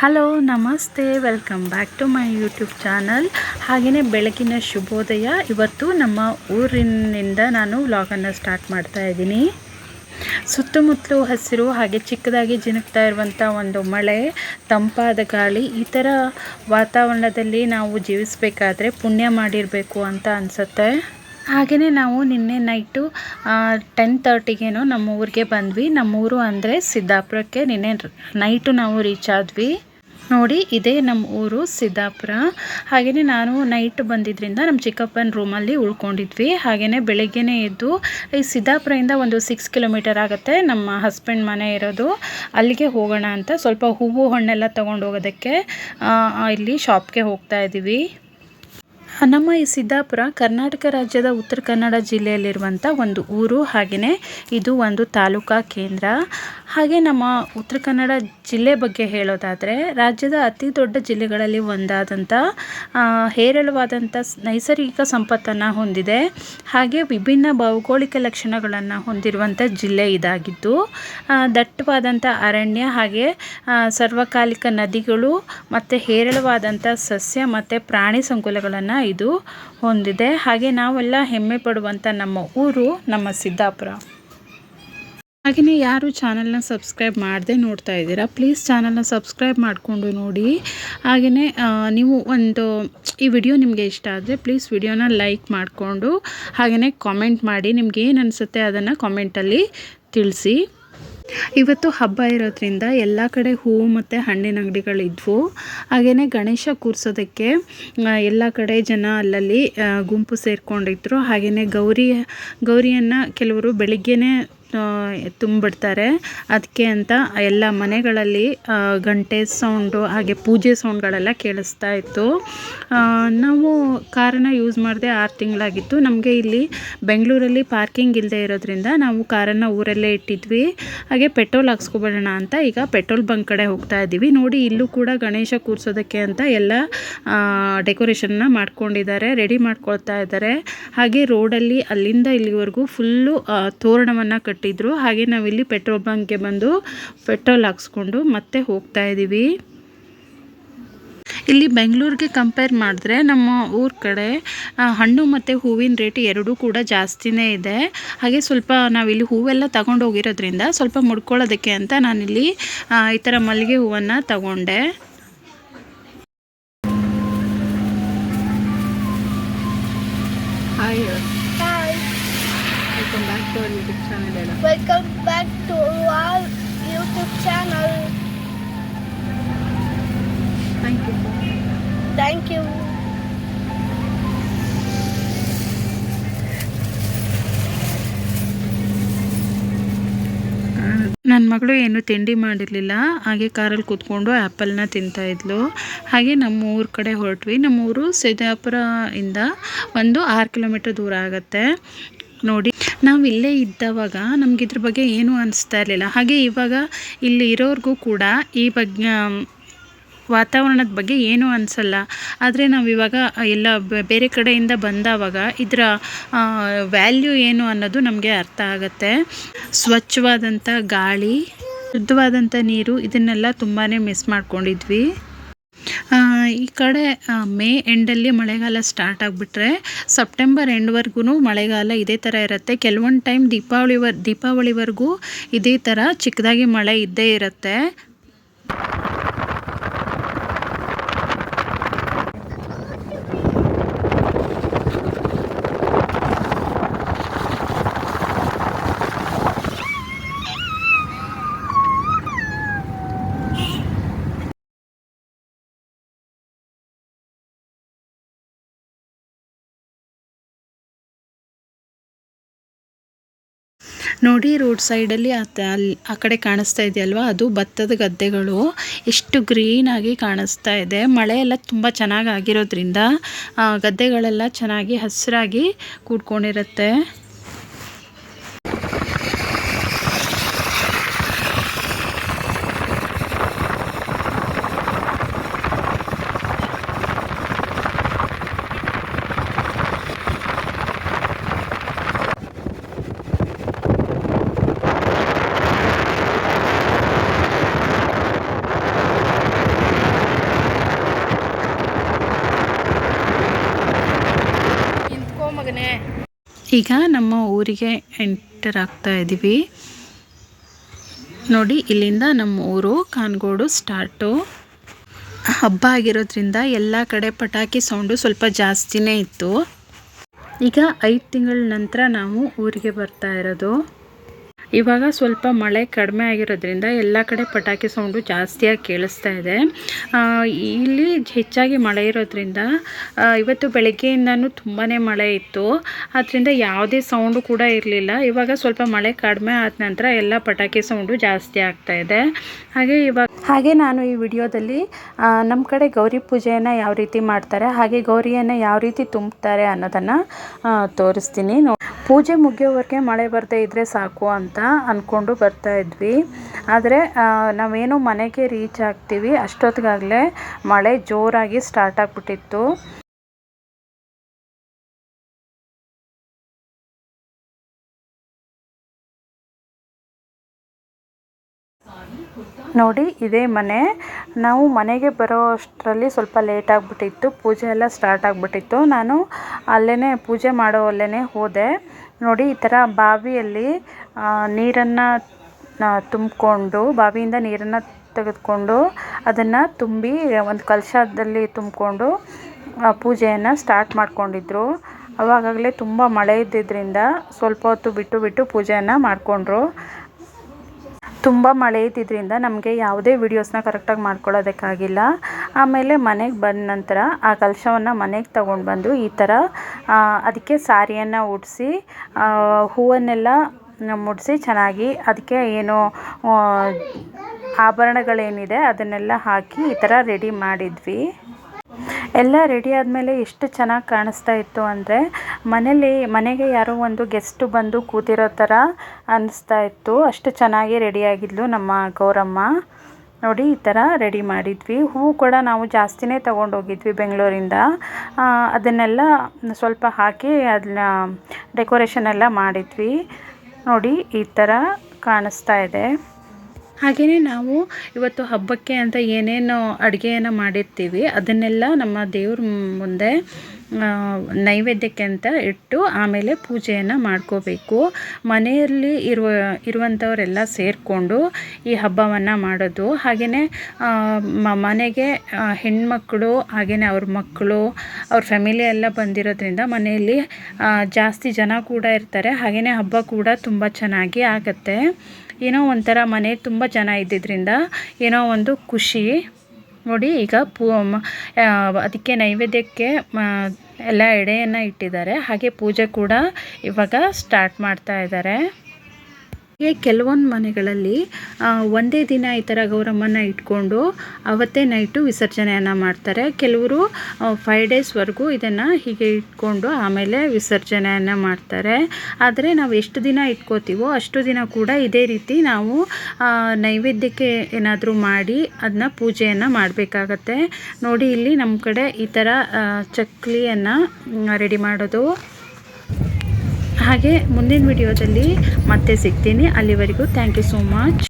Hello, ನಮಸ್ತೆ. Welcome back to my YouTube channel. ಹಾಗೆಯೇ ಬೆಳಗಿನ ಶುಭೋದಯ. ಇವತ್ತು ನಮ್ಮ ಊರಿನಿಂದ ನಾನು ವ್ಲಾಗನ್ನು ಸ್ಟಾರ್ಟ್ ಮಾಡ್ತಾ ಇದ್ದೀನಿ. ಸುತ್ತಮುತ್ತಲು ಹಸಿರು ಹಾಗೆ ಚಿಕ್ಕದಾಗಿ ಜಿನುಗ್ತಾ ಇರುವಂಥ ಒಂದು ಮಳೆ, ತಂಪಾದ ಗಾಳಿ, ಈ ಥರ ವಾತಾವರಣದಲ್ಲಿ ನಾವು ಜೀವಿಸಬೇಕಾದ್ರೆ ಪುಣ್ಯ ಮಾಡಿರಬೇಕು ಅಂತ ಅನಿಸುತ್ತೆ. ಹಾಗೆಯೇ ನಾವು ನಿನ್ನೆ ನೈಟು ಟೆನ್ ತರ್ಟಿಗೇನೋ ನಮ್ಮ ಊರಿಗೆ ಬಂದ್ವಿ. ನಮ್ಮ ಊರು ಅಂದರೆ ಸಿದ್ದಾಪುರಕ್ಕೆ ನಿನ್ನೆ ನೈಟು ನಾವು ರೀಚ್ ಆದ್ವಿ. ನೋಡಿ, ಇದೇ ನಮ್ಮ ಊರು ಸಿದ್ದಾಪುರ. ಹಾಗೆಯೇ ನಾನು ನೈಟ್ ಬಂದಿದ್ದರಿಂದ ನಮ್ಮ ಚಿಕ್ಕಪ್ಪನ ರೂಮಲ್ಲಿ ಉಳ್ಕೊಂಡಿದ್ವಿ. ಹಾಗೆಯೇ ಬೆಳಗ್ಗೆನೇ ಎದ್ದು, ಈ ಸಿದ್ದಾಪುರದಿಂದ ಒಂದು ಸಿಕ್ಸ್ ಕಿಲೋಮೀಟರ್ ಆಗುತ್ತೆ. ನಮ್ಮ ಹಸ್ಬೆಂಡ್ ಮನೆ ಇರೋದು. ಅಲ್ಲಿಗೆ ಹೋಗೋಣ ಅಂತ ಸ್ವಲ್ಪ ಹೂವು ಹಣ್ಣೆಲ್ಲ ತೊಗೊಂಡು ಹೋಗೋದಕ್ಕೆ ಇಲ್ಲಿ ಶಾಪ್ಗೆ ಹೋಗ್ತಾ ಇದ್ದೀವಿ. ನಮ್ಮ ಈ ಸಿದ್ದಾಪುರ ಕರ್ನಾಟಕ ರಾಜ್ಯದ ಉತ್ತರ ಕನ್ನಡ ಜಿಲ್ಲೆಯಲ್ಲಿರುವಂಥ ಒಂದು ಊರು ಹಾಗೆಯೇ ಇದು ಒಂದು ತಾಲೂಕಾ ಕೇಂದ್ರ. ಹಾಗೆ ನಮ್ಮ ಉತ್ತರ ಕನ್ನಡ ಜಿಲ್ಲೆ ಬಗ್ಗೆ ಹೇಳೋದಾದರೆ ರಾಜ್ಯದ ಅತಿ ದೊಡ್ಡ ಜಿಲ್ಲೆಗಳಲ್ಲಿ ಒಂದಾದಂಥ ಹೇರಳವಾದಂಥ ನೈಸರ್ಗಿಕ ಸಂಪತ್ತನ್ನು ಹೊಂದಿದೆ. ಹಾಗೆ ವಿಭಿನ್ನ ಭೌಗೋಳಿಕ ಲಕ್ಷಣಗಳನ್ನು ಹೊಂದಿರುವಂಥ ಜಿಲ್ಲೆ ಇದಾಗಿದ್ದು ದಟ್ಟವಾದಂಥ ಅರಣ್ಯ ಹಾಗೆ ಸರ್ವಕಾಲಿಕ ನದಿಗಳು ಮತ್ತು ಹೇರಳವಾದಂಥ ಸಸ್ಯ ಮತ್ತು ಪ್ರಾಣಿ ಸಂಕುಲಗಳನ್ನು ಇದು ಹೊಂದಿದೆ. ಹಾಗೆ ನಾವೆಲ್ಲ ಹೆಮ್ಮೆ ಪಡುವಂಥ ನಮ್ಮ ಊರು ನಮ್ಮ ಸಿದ್ದಾಪುರ. ಹಾಗೆಯೇ ಯಾರು ಚಾನಲ್ನ ಸಬ್ಸ್ಕ್ರೈಬ್ ಮಾಡದೆ ನೋಡ್ತಾ ಇದ್ದೀರಾ ಪ್ಲೀಸ್ ಚಾನಲ್ನ ಸಬ್ಸ್ಕ್ರೈಬ್ ಮಾಡಿಕೊಂಡು ನೋಡಿ. ಹಾಗೆಯೇ ನೀವು ಒಂದು, ಈ ವಿಡಿಯೋ ನಿಮಗೆ ಇಷ್ಟ ಆದರೆ ಪ್ಲೀಸ್ ವಿಡಿಯೋನ ಲೈಕ್ ಮಾಡಿಕೊಂಡು ಹಾಗೆಯೇ ಕಾಮೆಂಟ್ ಮಾಡಿ, ನಿಮ್ಗೆ ಏನು ಅನಿಸುತ್ತೆ ಅದನ್ನು ಕಾಮೆಂಟಲ್ಲಿ ತಿಳಿಸಿ. ಇವತ್ತು ಹಬ್ಬ ಇರೋದ್ರಿಂದ ಎಲ್ಲ ಕಡೆ ಹೂವು ಮತ್ತು ಹಣ್ಣಿನ ಅಂಗಡಿಗಳಿದ್ವು. ಹಾಗೆಯೇ ಗಣೇಶ ಕೂರಿಸೋದಕ್ಕೆ ಎಲ್ಲ ಕಡೆ ಜನ ಅಲ್ಲಲ್ಲಿ ಗುಂಪು ಸೇರಿಕೊಂಡಿದ್ರು. ಹಾಗೆಯೇ ಗೌರಿ, ಗೌರಿಯನ್ನು ಕೆಲವರು ಬೆಳಿಗ್ಗೆನೇ ತುಂಬಿಡ್ತಾರೆ. ಅದಕ್ಕೆ ಅಂತ ಎಲ್ಲ ಮನೆಗಳಲ್ಲಿ ಗಂಟೆ ಸೌಂಡು, ಹಾಗೆ ಪೂಜೆ ಸೌಂಡ್ಗಳೆಲ್ಲ ಕೇಳಿಸ್ತಾ ಇತ್ತು. ನಾವು ಕಾರನ್ನು ಯೂಸ್ ಮಾಡದೆ ಆರು ತಿಂಗಳಾಗಿತ್ತು. ನಮಗೆ ಇಲ್ಲಿ ಬೆಂಗಳೂರಲ್ಲಿ ಪಾರ್ಕಿಂಗ್ ಇಲ್ಲದೆ ಇರೋದ್ರಿಂದ ನಾವು ಕಾರನ್ನು ಊರಲ್ಲೇ ಇಟ್ಟಿದ್ವಿ. ಹಾಗೆ ಪೆಟ್ರೋಲ್ ಹಾಕ್ಸ್ಕೊಬೇಡೋಣ ಅಂತ ಈಗ ಪೆಟ್ರೋಲ್ ಬಂಕ್ ಕಡೆ ಹೋಗ್ತಾ ಇದ್ದೀವಿ. ನೋಡಿ, ಇಲ್ಲೂ ಕೂಡ ಗಣೇಶ ಕೂರಿಸೋದಕ್ಕೆ ಅಂತ ಎಲ್ಲ ಡೆಕೋರೇಷನ್ನ ಮಾಡ್ಕೊಂಡಿದ್ದಾರೆ, ರೆಡಿ ಮಾಡ್ಕೊಳ್ತಾ ಇದ್ದಾರೆ. ಹಾಗೆ ರೋಡಲ್ಲಿ ಅಲ್ಲಿಂದ ಇಲ್ಲಿವರೆಗೂ ಫುಲ್ಲು ತೋರಣವನ್ನು ಕಟ್ಟಿದ್ರು. ಹಾಗೆ ನಾವಿಲ್ಲಿ ಪೆಟ್ರೋಲ್ ಬಂಕ್ಗೆ ಬಂದು ಪೆಟ್ರೋಲ್ ಹಾಕ್ಸ್ಕೊಂಡು ಮತ್ತೆ ಹೋಗ್ತಾ ಇದ್ದೀವಿ ಇಲ್ಲಿ ಬೆಂಗಳೂರಿಗೆ ಕಂಪೇರ್ ಮಾಡಿದ್ರೆ ನಮ್ಮ ಊರ ಕಡೆ ಹಣ್ಣು ಮತ್ತು ಹೂವಿನ ರೇಟ್ ಎರಡೂ ಕೂಡ ಜಾಸ್ತಿನೇ ಇದೆ. ಹಾಗೆ ಸ್ವಲ್ಪ ನಾವಿಲ್ಲಿ ಹೂವೆಲ್ಲ ತಗೊಂಡು ಹೋಗಿರೋದ್ರಿಂದ ಸ್ವಲ್ಪ ಮುಡ್ಕೊಳ್ಳೋದಕ್ಕೆ ಅಂತ ನಾನಿಲ್ಲಿ ಈ ಥರ ಮಲ್ಲಿಗೆ ಹೂವನ್ನು ತಗೊಂಡೆ hi Hi, welcome back to our YouTube channel ಎಲ್ಲ welcome back to our YouTube channel. Thank you Thank you ನನ್ನ ಮಗಳು ಏನು ತಿಂಡಿ ಮಾಡಿರಲಿಲ್ಲ, ಹಾಗೆ ಕಾರಲ್ಲಿ ಕೂತ್ಕೊಂಡು ಆ್ಯಪಲ್ನ ತಿಂತಾ ಇದ್ಲು. ಹಾಗೆ ನಮ್ಮ ಊರ ಕಡೆ ಹೊರಟ್ವಿ. ನಮ್ಮ ಊರು ಸಿದ್ದಾಪುರ ಇಂದ ಒಂದು ಆರು ಕಿಲೋಮೀಟ್ರ್ ದೂರ ಆಗುತ್ತೆ. ನೋಡಿ, ನಾವು ಇಲ್ಲೇ ಇದ್ದವಾಗ ನಮ್ಗೆ ಇದ್ರ ಬಗ್ಗೆ ಏನೂ ಅನಿಸ್ತಾ ಇರಲಿಲ್ಲ. ಹಾಗೆ ಇವಾಗ ಇಲ್ಲಿ ಇರೋರಿಗೂ ಕೂಡ ಈ ಬಗ್ಗೆ ವಾತಾವರಣದ ಬಗ್ಗೆ ಏನೂ ಅನಿಸಲ್ಲ. ಆದರೆ ನಾವು ಇವಾಗ ಎಲ್ಲ ಬೇರೆ ಕಡೆಯಿಂದ ಬಂದಾವಾಗ ಇದರ ವ್ಯಾಲ್ಯೂ ಏನು ಅನ್ನೋದು ನಮಗೆ ಅರ್ಥ ಆಗುತ್ತೆ. ಸ್ವಚ್ಛವಾದಂಥ ಗಾಳಿ ಶುದ್ಧವಾದಂಥ ನೀರು ಇದನ್ನೆಲ್ಲ ತುಂಬಾ ಮಿಸ್ ಮಾಡ್ಕೊಂಡಿದ್ವಿ. ಈ ಕಡೆ ಮೇ ಎಂಡಲ್ಲಿ ಮಳೆಗಾಲ ಸ್ಟಾರ್ಟ್ ಆಗಿಬಿಟ್ರೆ ಸೆಪ್ಟೆಂಬರ್ ಎಂಡ್ವರೆಗೂ ಮಳೆಗಾಲ ಇದೇ ಥರ ಇರುತ್ತೆ. ಕೆಲವೊಂದು ಟೈಮ್ ದೀಪಾವಳಿವರ್ ದೀಪಾವಳಿವರೆಗೂ ಇದೇ ಥರ ಚಿಕ್ಕದಾಗಿ ಮಳೆ ಇದ್ದೇ ಇರುತ್ತೆ. ನೋಡಿ ರೋಡ್ ಸೈಡಲ್ಲಿ ಅಲ್ಲಿ ಆ ಕಡೆ ಕಾಣಿಸ್ತಾ ಇದೆಯಲ್ವಾ? ಅದು ಭತ್ತದ ಗದ್ದೆಗಳು. ಎಷ್ಟು ಗ್ರೀನಾಗಿ ಕಾಣಿಸ್ತಾ ಇದೆ. ಮಳೆ ಎಲ್ಲ ತುಂಬ ಚೆನ್ನಾಗಿ ಆಗಿರೋದ್ರಿಂದ ಗದ್ದೆಗಳೆಲ್ಲ ಚೆನ್ನಾಗಿ ಹಸಿರಾಗಿ ಕೂಡ್ಕೊಂಡಿರುತ್ತೆ ಈಗ ನಮ್ಮ ಊರಿಗೆ ಎಂಟರ್ ಆಗ್ತಾ ಇದ್ದೀವಿ ನೋಡಿ, ಇಲ್ಲಿಂದ ನಮ್ಮ ಊರು ಕಾನ್ಗೋಡು ಸ್ಟಾರ್ಟು. ಹಬ್ಬ ಆಗಿರೋದ್ರಿಂದ ಎಲ್ಲ ಕಡೆ ಪಟಾಕಿ ಸೌಂಡು ಸ್ವಲ್ಪ ಜಾಸ್ತಿನೇ ಇತ್ತು. ಈಗ ಐದು ತಿಂಗಳ ನಂತರ ನಾವು ಊರಿಗೆ ಬರ್ತಾ ಇರೋದು. ಇವಾಗ ಸ್ವಲ್ಪ ಮಳೆ ಕಡಿಮೆ ಆಗಿರೋದ್ರಿಂದ ಎಲ್ಲ ಕಡೆ ಪಟಾಕಿ ಸೌಂಡು ಜಾಸ್ತಿಯಾಗಿ ಕೇಳಿಸ್ತಾ ಇದೆ. ಇಲ್ಲಿ ಹೆಚ್ಚಾಗಿ ಮಳೆ ಇರೋದ್ರಿಂದ ಇವತ್ತು ಬೆಳಗ್ಗೆಯಿಂದನೂ ತುಂಬಾ ಮಳೆ ಇತ್ತು. ಅದರಿಂದ ಯಾವುದೇ ಸೌಂಡು ಕೂಡ ಇರಲಿಲ್ಲ. ಇವಾಗ ಸ್ವಲ್ಪ ಮಳೆ ಕಡಿಮೆ ಆದ ನಂತರ ಎಲ್ಲ ಪಟಾಕಿ ಸೌಂಡು ಜಾಸ್ತಿ ಆಗ್ತಾ ಇದೆ. ಹಾಗೆ ಇವಾಗ ಹಾಗೆ ನಾನು ಈ ವಿಡಿಯೋದಲ್ಲಿ ನಮ್ಮ ಕಡೆ ಗೌರಿ ಪೂಜೆಯನ್ನು ಯಾವ ರೀತಿ ಮಾಡ್ತಾರೆ, ಹಾಗೆ ಗೌರಿಯನ್ನು ಯಾವ ರೀತಿ ತುಂಬ್ತಾರೆ ಅನ್ನೋದನ್ನು ತೋರಿಸ್ತೀನಿ. ಪೂಜೆ ಮುಗಿಯೋವರೆಗೆ ಮಳೆ ಬರದೇ ಇದ್ದರೆ ಸಾಕು ಅಂತ ಅಂದ್ಕೊಂಡು ಬರ್ತಾ ಇದ್ವಿ. ಆದರೆ ನಾವೇನು ಮನೆಗೆ ರೀಚ್ ಆಗ್ತೀವಿ ಅಷ್ಟೊತ್ತಿಗಾಗಲೇ ಮಳೆ ಜೋರಾಗಿ ಸ್ಟಾರ್ಟ್ ಆಗಿಬಿಟ್ಟಿತ್ತು. ನೋಡಿ, ಇದೇ ಮನೆ. ನಾವು ಮನೆಗೆ ಬರೋ ಅಷ್ಟರಲ್ಲಿ ಸ್ವಲ್ಪ ಲೇಟ್ ಆಗಿಬಿಟ್ಟಿತ್ತು. ಪೂಜೆ ಎಲ್ಲ ಸ್ಟಾರ್ಟ್ ಆಗಿಬಿಟ್ಟಿತ್ತು. ನಾನು ಅಲ್ಲೇ ಪೂಜೆ ಮಾಡೋ ಅಲ್ಲೇ ಹೋದೆ. ನೋಡಿ, ಈ ಥರ ಬಾವಿಯಲ್ಲಿ ನೀರನ್ನು ತುಂಬಿಕೊಂಡು, ಬಾವಿಯಿಂದ ನೀರನ್ನು ತೆಗೆದುಕೊಂಡು ಅದನ್ನು ತುಂಬಿ, ಒಂದು ಕಲಶದಲ್ಲಿ ತುಂಬಿಕೊಂಡು ಪೂಜೆಯನ್ನು ಸ್ಟಾರ್ಟ್ ಮಾಡಿಕೊಂಡಿದ್ರು. ಅವಾಗಲೇ ತುಂಬ ಮಳೆ ಇದ್ದಿದ್ದರಿಂದ ಸ್ವಲ್ಪ ಹೊತ್ತು ಬಿಟ್ಟು ಬಿಟ್ಟು ಪೂಜೆಯನ್ನು ಮಾಡಿಕೊಂಡ್ರು. ತುಂಬ ಮಳೆ ಇದ್ದಿದ್ದರಿಂದ ನಮಗೆ ಯಾವುದೇ ವಿಡಿಯೋಸ್ನ ಕರೆಕ್ಟಾಗಿ ಮಾಡ್ಕೊಳ್ಳೋದಕ್ಕಾಗಿಲ್ಲ. ಆಮೇಲೆ ಮನೆಗೆ ಬಂದ ನಂತರ ಆ ಕಲಶವನ್ನು ಮನೆಗೆ ತಗೊಂಡು ಬಂದು ಈ ಥರ ಅದಕ್ಕೆ ಸಾರಿಯನ್ನು ಉಡಿಸಿ ಹೂವನ್ನೆಲ್ಲ ಮುಡಿಸಿ ಚೆನ್ನಾಗಿ ಅದಕ್ಕೆ ಏನು ಆಭರಣಗಳೇನಿದೆ ಅದನ್ನೆಲ್ಲ ಹಾಕಿ ಈ ಥರ ರೆಡಿ ಮಾಡಿದ್ವಿ. ಎಲ್ಲ ರೆಡಿ ಆದಮೇಲೆ ಎಷ್ಟು ಚೆನ್ನಾಗಿ ಕಾಣಿಸ್ತಾ ಇತ್ತು ಅಂದರೆ ಮನೇಲಿ, ಮನೆಗೆ ಯಾರೋ ಒಂದು ಗೆಸ್ಟ್ ಬಂದು ಕೂತಿರೋ ಥರ ಅನ್ನಿಸ್ತಾ ಇತ್ತು. ಅಷ್ಟು ಚೆನ್ನಾಗಿ ರೆಡಿಯಾಗಿದ್ಲು ನಮ್ಮ ಗೌರಮ್ಮ. ನೋಡಿ, ಈ ಥರ ರೆಡಿ ಮಾಡಿದ್ವಿ. ಹೂವು ಕೂಡ ನಾವು ಜಾಸ್ತಿನೇ ತೊಗೊಂಡೋಗಿದ್ವಿ ಬೆಂಗಳೂರಿಂದ. ಅದನ್ನೆಲ್ಲ ಸ್ವಲ್ಪ ಹಾಕಿ ಅದನ್ನ ಡೆಕೋರೇಷನ್ ಎಲ್ಲ ಮಾಡಿದ್ವಿ. ನೋಡಿ, ಈ ಥರ ಕಾಣಿಸ್ತಾ ಇದೆ. ಹಾಗೆಯೇ ನಾವು ಇವತ್ತು ಹಬ್ಬಕ್ಕೆ ಅಂತ ಏನೇನು ಅಡುಗೆಯನ್ನು ಮಾಡಿರ್ತೀವಿ ಅದನ್ನೆಲ್ಲ ನಮ್ಮ ದೇವ್ರ ಮುಂದೆ ನೈವೇದ್ಯಕ್ಕೆ ಅಂತ ಇಟ್ಟು ಆಮೇಲೆ ಪೂಜೆಯನ್ನು ಮಾಡ್ಕೋಬೇಕು. ಮನೆಯಲ್ಲಿ ಇರುವ ಇರುವಂಥವರೆಲ್ಲ ಸೇರಿಕೊಂಡು ಈ ಹಬ್ಬವನ್ನು ಮಾಡೋದು. ಹಾಗೆಯೇ ಮನೆಗೆ ಹೆಣ್ಮಕ್ಕಳು ಹಾಗೆಯೇ ಅವ್ರ ಮಕ್ಕಳು, ಅವ್ರ ಫ್ಯಾಮಿಲಿ ಎಲ್ಲ ಬಂದಿರೋದ್ರಿಂದ ಮನೆಯಲ್ಲಿ ಜಾಸ್ತಿ ಜನ ಕೂಡ ಇರ್ತಾರೆ. ಹಾಗೆಯೇ ಹಬ್ಬ ಕೂಡ ತುಂಬ ಚೆನ್ನಾಗಿ ಆಗುತ್ತೆ. ಏನೋ ಒಂಥರ ಮನೆ ತುಂಬ ಜನ ಇದ್ದಿದ್ದರಿಂದ ಏನೋ ಒಂದು ಖುಷಿ. ನೋಡಿ ಈಗ ಪೂ ಅದಕ್ಕೆ ನೈವೇದ್ಯಕ್ಕೆ ಎಲ್ಲ ಎಡೆಯನ್ನು ಇಟ್ಟಿದ್ದಾರೆ. ಹಾಗೆ ಪೂಜೆ ಕೂಡ ಇವಾಗ ಸ್ಟಾರ್ಟ್ ಮಾಡ್ತಾ ಇದ್ದಾರೆ. ಕೆಲವೊಂದು ಮನೆಗಳಲ್ಲಿ ಒಂದೇ ದಿನ ಈ ಥರ ಗೌರಮ್ಮನ ಇಟ್ಕೊಂಡು ಅವತ್ತೇ ನೈಟು ವಿಸರ್ಜನೆಯನ್ನು ಮಾಡ್ತಾರೆ. ಕೆಲವರು ಫೈವ್ ಡೇಸ್ವರೆಗೂ ಇದನ್ನು ಹೀಗೆ ಇಟ್ಕೊಂಡು ಆಮೇಲೆ ವಿಸರ್ಜನೆಯನ್ನು ಮಾಡ್ತಾರೆ. ಆದರೆ ನಾವು ಎಷ್ಟು ದಿನ ಇಟ್ಕೋತೀವೋ ಅಷ್ಟು ದಿನ ಕೂಡ ಇದೇ ರೀತಿ ನಾವು ನೈವೇದ್ಯಕ್ಕೆ ಏನಾದರೂ ಮಾಡಿ ಅದನ್ನ ಪೂಜೆಯನ್ನು ಮಾಡಬೇಕಾಗತ್ತೆ. ನೋಡಿ ಇಲ್ಲಿ ನಮ್ಮ ಕಡೆ ಈ ಥರ ಚಕ್ಲಿಯನ್ನು ರೆಡಿ ಮಾಡೋದು ಹಾಗೆ ಮುಂದಿನ ವಿಡಿಯೋದಲ್ಲಿ ಮತ್ತೆ ಸಿಗ್ತೀನಿ. ಅಲ್ಲಿವರೆಗೂ ಥ್ಯಾಂಕ್ ಯು ಸೋ ಮಚ್